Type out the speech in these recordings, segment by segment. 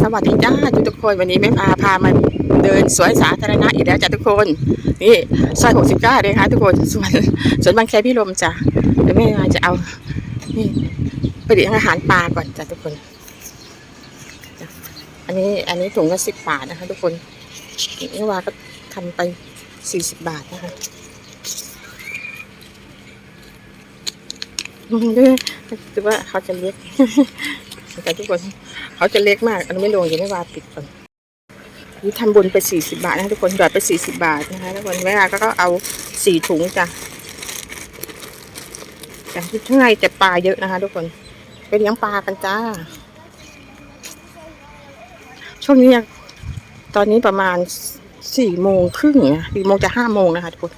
สวัสดีจ้าทุกคนวันนี้แม่พาพามาเดินสวนสาธารณะอีกแล้วจ้ะทุกคนนี่ซอย69เก้าเลยค่ะทุกคนสวนสวนบางแคพี่ลมจ้ะเดี๋ยวแม่พาจะเอานี่ไปเลี้ยงอาหารปลาก่อนจ้ะทุกคน อันนี้อันนี้ถุงละสิบบาทนะคะ ทุกคนนี่ว่าก็ทำไปสี่สิบบาทนะคะด้วยคือว่าเขาจะเลี้ย งแต่ทุกคนเขาจะเล็กมากอันนี้ไม่ลงยังไม่วาปิดก่อนนี่ทำบุญไปสี่สิบาทนะทุกคนหยอดไปสี่สิบาทนะคะทุกคนแม่ลาก็เอาสี่ถุงจ้ะจ้ะข้างในจะปลาเยอะนะคะทุกคนไปเลี้ยงปลากันจ้า ช่วงนี้ยังตอนนี้ประมาณสี่โมงครึ่งนะสี่โมงจะห้าโมงนะคะทุกคน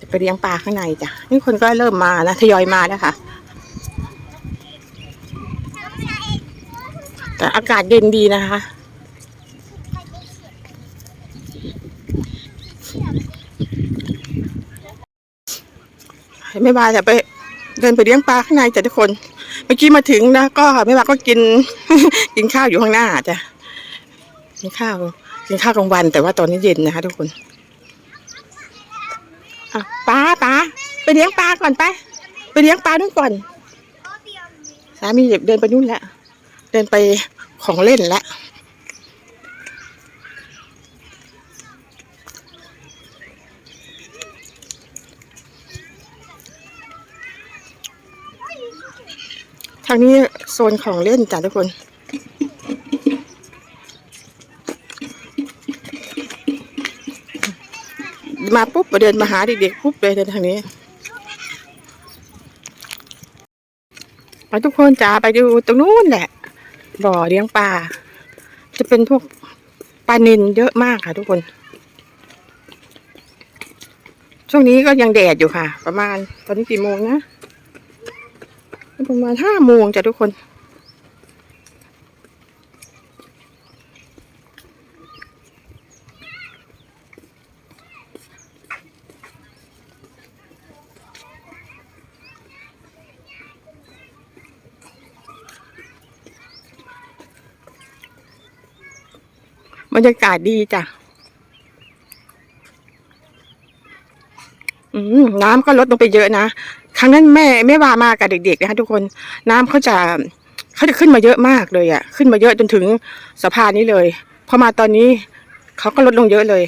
จะไปเลี้ยงปลาข้างในจ้ะนี่คนก็เริ่มมานะทยอยมาแล้วค่ะ แต่อากาศเย็นดีนะคะ ไม่บาจะไปเดินไปเลี้ยงปลาข้างในจ้ะทุกคน เมื่อกี้มาถึงนะก็ไม่บาก็กิน กินข้าวอยู่ข้างหน้าจ้ะกินข้าวกินข้าวกลางวัน แต่ว่าตอนนี้เย็นนะคะ ทุกคนปลาปลาไปเลี้ยงปลาก่อนไป ไปเลี้ยงปลานู่นก่อนสามีเดินไปนู่นแล้วเดินไป ของเล่นล้วทางนี้โซนของเล่นจ้ะทุกคนมาปุ๊บก็เดินมาหาเด็กๆปุ๊บเลยเดินทางนี้ไปทุกคนจ๋าไปดูตรงนู้นแหละ บ่อเลี้ยงปลา จะเป็นพวกปลานิลเยอะมากค่ะ ทุกคน ช่วงนี้ก็ยังแดดอยู่ค่ะ ประมาณตอนนี้กี่โมงนะ ประมาณห้าโมงจ้ะทุกคน รรยากาศดีจ้ะอืมน้ำก็ลดลงไปเยอะนะ ครั้งนั้นแม่แม่วามากับเด็กๆนะคะทุกคน น้ำเขาจะเขาจะขึ้นมาเยอะมากเลยอะ ขึ้นมาเยอะจนถึงสะพานนี้เลย พอมาตอนนี้เขาก็ลดลงเยอะเลย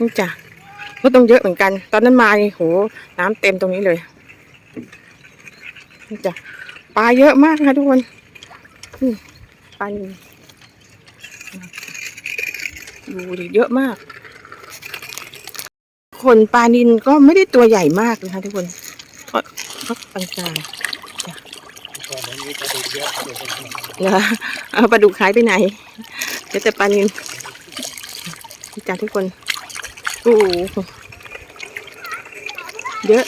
นี่จ้ะ ลดลงเยอะเหมือนกัน ตอนนั้นมาโหน้ำเต็มตรงนี้เลยจ้ะปลาเยอะมากนะคะทุกคนปลาดูดิเยอะมาก คนปลานินก็ไม่ได้ตัวใหญ่มากนะคะทุกคนก็ก็ปานกลางจ้ะเอาปลาดุกหายไปไหนเดี๋ยวแต่ปลานินจ้ะทุกคน โอ้โหเยอะ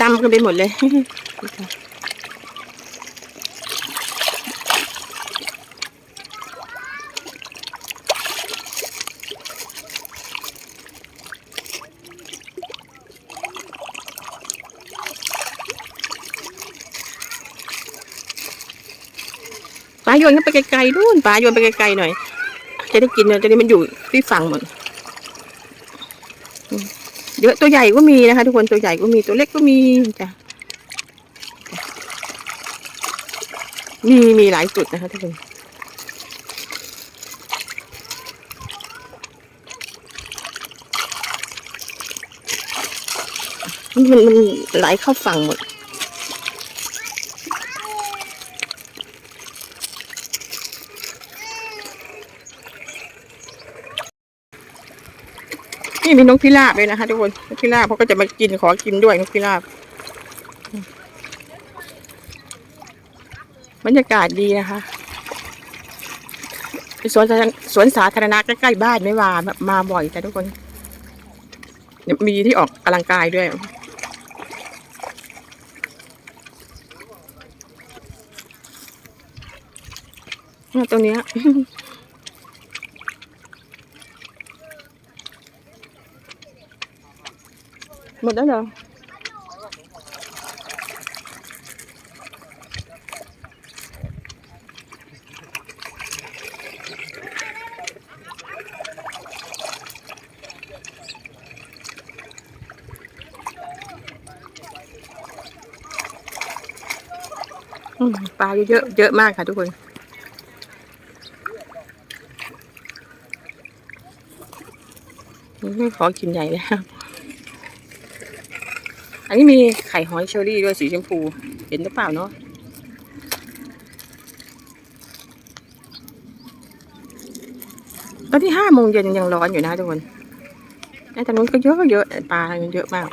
ดำกันไปหมดเลยปลาโยนเข้าไปไกลๆนู่นปลาโยนไปไกลๆหน่อย จะได้กินเนอะจะได้มันอยู่ที่ฝั่งหมด เยอะตัวใหญ่ก็มีนะคะ ทุกคนตัวใหญ่ก็มีตัวเล็กก็มีจ้ะมีมีหลายจุดนะคะทุกคนมันมันมันไหลเข้าฝั่งหมด นี่มีนกพิราบเลยนะคะทุกคนนกพิราบเขาก็จะมากินขอกินด้วยนกพิราบบรรยากาศดีนะคะสวนสาธารณสวนสาธารณะใกล้ๆบ้านไม่ว่ามาบ่อยแต่ทุกคนมีที่ออกกำลังกายด้วยตรงเนี้ หมดแล้วเหรออืมปลาเยอะๆเยอะมากค่ะทุกคนไม่ขอกินใหญ่แล้ว อันนี้มีไข่หอยเชอรี่ด้วยสีชมพู เห็นหรือเปล่าเนาะตอนที่ห้าโมงเย็นยังร้อนอยู่นะทุกคนไอ้ตอนนู้นก็เยอะเยอะปลาเยอะมาก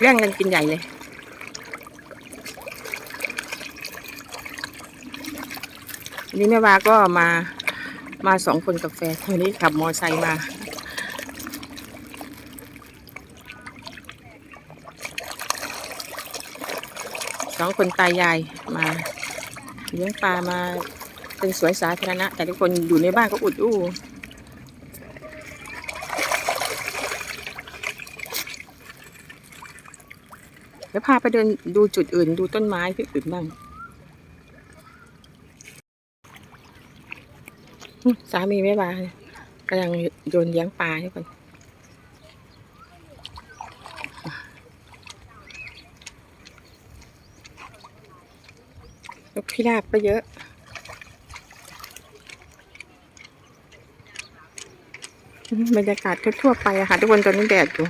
แย่งกันกินใหญ่เลย วันนี้แม่วาก็มามาสองคนกับแฟนวันนี้ขับมอไซค์มา สองคนตายายมาเลี้ยงปลามาเป็นสวนสาธารณะ แต่ทุกคนอยู่ในบ้านก็อุดอู้เดี๋ยวพาไปเดินดูจุดอื่นดูต้นไม้ที่อื่นบ้างอืม สามีไม่มากำลังโยนเลี้ยงปลาให้คนนกพิราบก็เยอะ บรรยากาศทั่วๆไปอะค่ะ ทุกคนตอนนี้แดดอยู่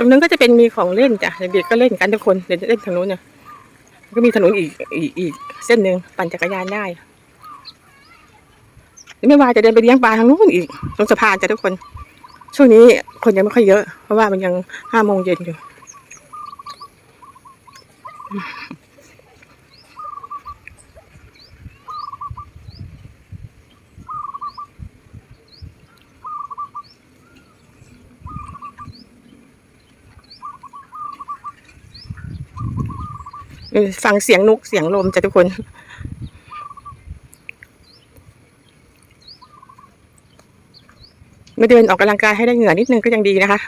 ตรงนั้นก็จะ เป็นมีของเล่นจ้ะเด็กๆก็เล่นกันทุกคนเดี๋ยวจะเล่นถนนเนี่ยก็มีถนนอีกอีกอีกเส้นหนึ่งปั่นจักรยานได้แล้วไม่ว่าจะเดินไปเลี้ยงปลาทางนู้นอีกตรงสะพานจ้ะทุกคน ช่วงนี้คนยังไม่ค่อยเยอะ เพราะว่ามันยังห้าโมงเย็นอยู่ ฟังเสียงนกเสียงลมจ้ะทุกคน มาเดินออกกำลังกายให้ได้เหงื่อนิดนึงก็ยังดีนะคะ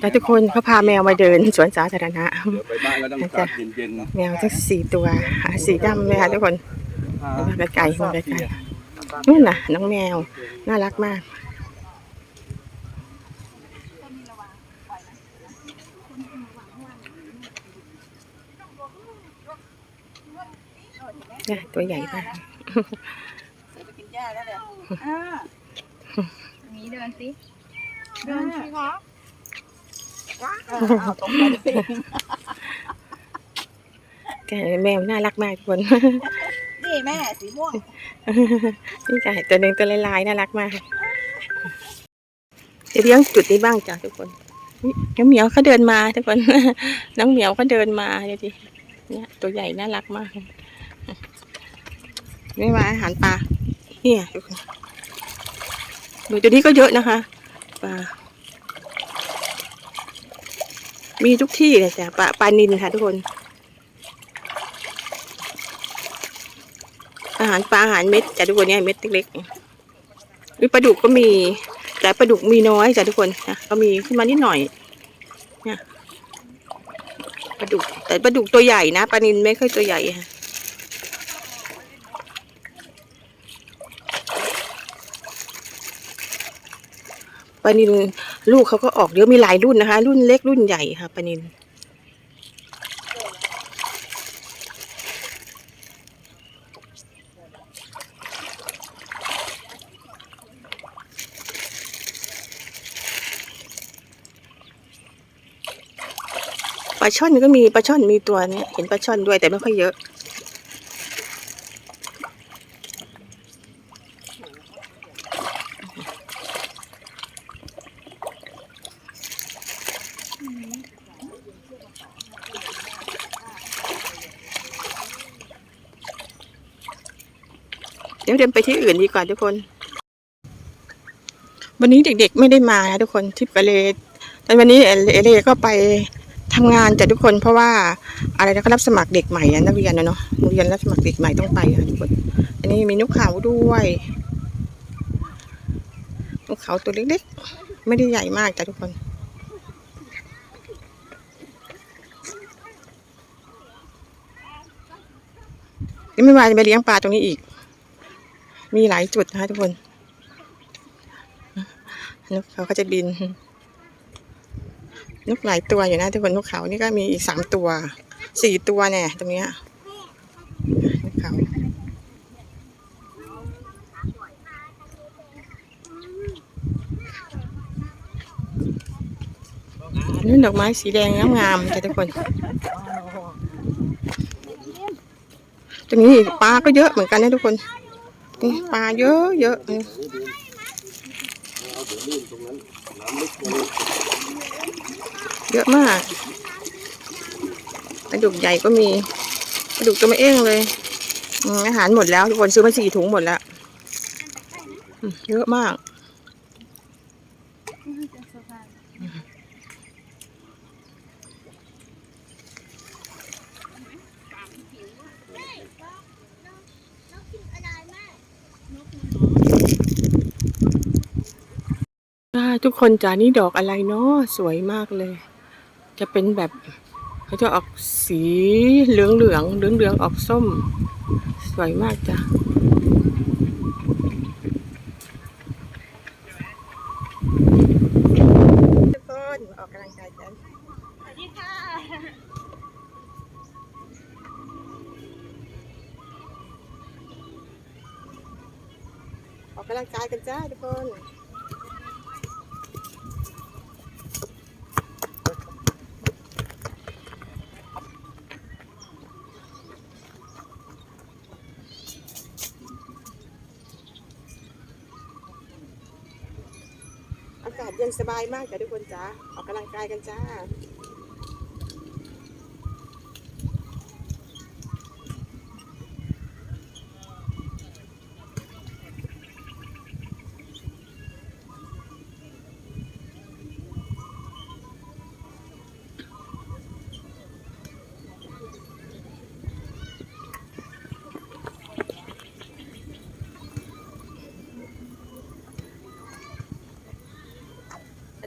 แต่ทุกคนเขาพาแมวมาเดินสวนสาธารณะเดี๋ยวไปบ้านก็ต้องกลับเย็นๆนะแมวทั้งสี่ตัวหาสีดำเลยค่ะทุกคนพามาไกลๆมาไกลๆนู่นน่ะ น้องแมว น่ารักมากเนี่ยตัวใหญ่มากกินหญ้าแล้วเลยอ่าอย่างนี้เดินสิ เดินสิคะเอา ตรงไปสิแต่แมวน่ารักมากทุกคน นี่แม่สีม่วง นี่จ้ะตัวหนึ่งตัวลายๆน่ารักมากจะเลี้ยงจุดนี้บ้างจ้ะทุกคนนี่น้องเหมียวเขาเดินมาทุกคน น้องเหมียวเขาเดินมาเดี๋ยวดิเนี่ยตัวใหญ่น่ารักมากไม่ว่าอาหารปลา เนี่ยทุกคนดูตัวนี้ก็เยอะนะคะปลา มีทุกที่เลยจ้ะปลาปลานินค่ะทุกคน อาหารปลาอาหารเม็ดจ้ะทุกคนเนี่ยเม็ดเล็กๆมีปลาดุกก็มี แต่ปลาดุกมีน้อยจ้ะทุกคนนะก็มีขึ้นมานิดหน่อยเนี่ยปลาดุกแต่ปลาดุกตัวใหญ่นะปลานินไม่ค่อยตัวใหญ่ค่ะ ปลานินลูกเขาก็ออกเยอะมีหลายรุ่นนะคะ รุ่นเล็กรุ่นใหญ่ค่ะปลานินปลาช่อนก็มีปลาช่อนมีตัวเนี้ยเห็นปลาช่อนด้วยแต่ไม่ค่อยเยอะ ดี๋ยวเดินไปที่อื่นดีกว่าทุกคน วันนี้เด็กๆไม่ได้มานะทุกคนที่ไปเลแต่วันนี้เอเอเล่ก็ไปทำงานแต่ทุกคนเพราะว่าอะไรนะก็รับสมัครเด็กใหม่อะนักเรียนนะเนาะโรงเรียนรับสมัครเด็กใหม่ต้องไปค่ะทุกคน อันนี้มีนกเขาด้วยนกเขาตัวเล็กๆ ไม่ได้ใหญ่มากจ้ะทุกคนนี่ไม่ว่าจะไปเลี้ยงปลาตรงนี้อีก มีหลายจุดนะคะทุกคนนกเขาก็จะบิน นกหลายตัวอยู่นะทุกคนนกเขานี่ก็มีอีกสามตัวสี่ตัวเนี่ยตรงเนี้ยนกเขานี่ดอกไม้สีแดงงามๆจ้ะทุกคน ตรงนี้ปลาก็เยอะเหมือนกันนะทุกคน นี่ปลาเยอะเยอะเยอะมากปลาดุกใหญ่ก็มีปลาดุกตัวไม่เอ้งเลยอาหารหมดแล้วทุกคนซื้อมาสี่ถุงหมดแล้วอืมเยอะมาก ทุกคนจานี่ดอกอะไรเนาะสวยมากเลย จะเป็นแบบเขาจะออกสีเหลืองเหลืองเหลืองเหลืองออกส้ม สวยมากจ้ะทุกคนออกกำลังกายกัน สวัสดีค่ะ ออกกำลังกายกันจ้าทุกคน อากาศ เย็นสบายมากจ้ะทุกคนจ้าออกกำลังกายกันจ้า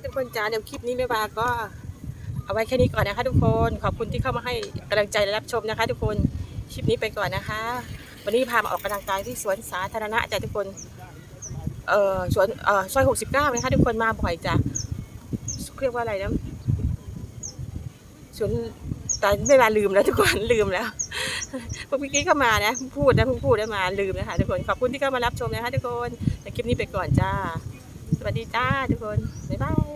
ทุกคนจ้าเดี๋ยวคลิปนี้ไม่บาก็เอาไว้แค่นี้ก่อนนะคะทุกคน ขอบคุณที่เข้ามาให้กำลังใจและรับชมนะคะ ทุกคน คลิปนี้ไปก่อนนะคะ วันนี้พามาออกกำลังกายที่สวนสาธารณะจ้ะทุกคน เอ่อ สวน เอ่อ ซอยหกสิบเก้านะคะทุกคนมาบ่อยจ้ะเรียกว่าอะไรนะ สวนแต่เวลาลืมแล้วทุกคนลืมแล้วเมื่อกี้เขามานะเพิ่งพูดนะพูดได้มาลืมนะคะทุกคน ขอบคุณที่เข้ามารับชมนะคะทุกคนในคลิปนี้ไปก่อนจ้า สวัสดีจ้าทุกคน บ๊ายบาย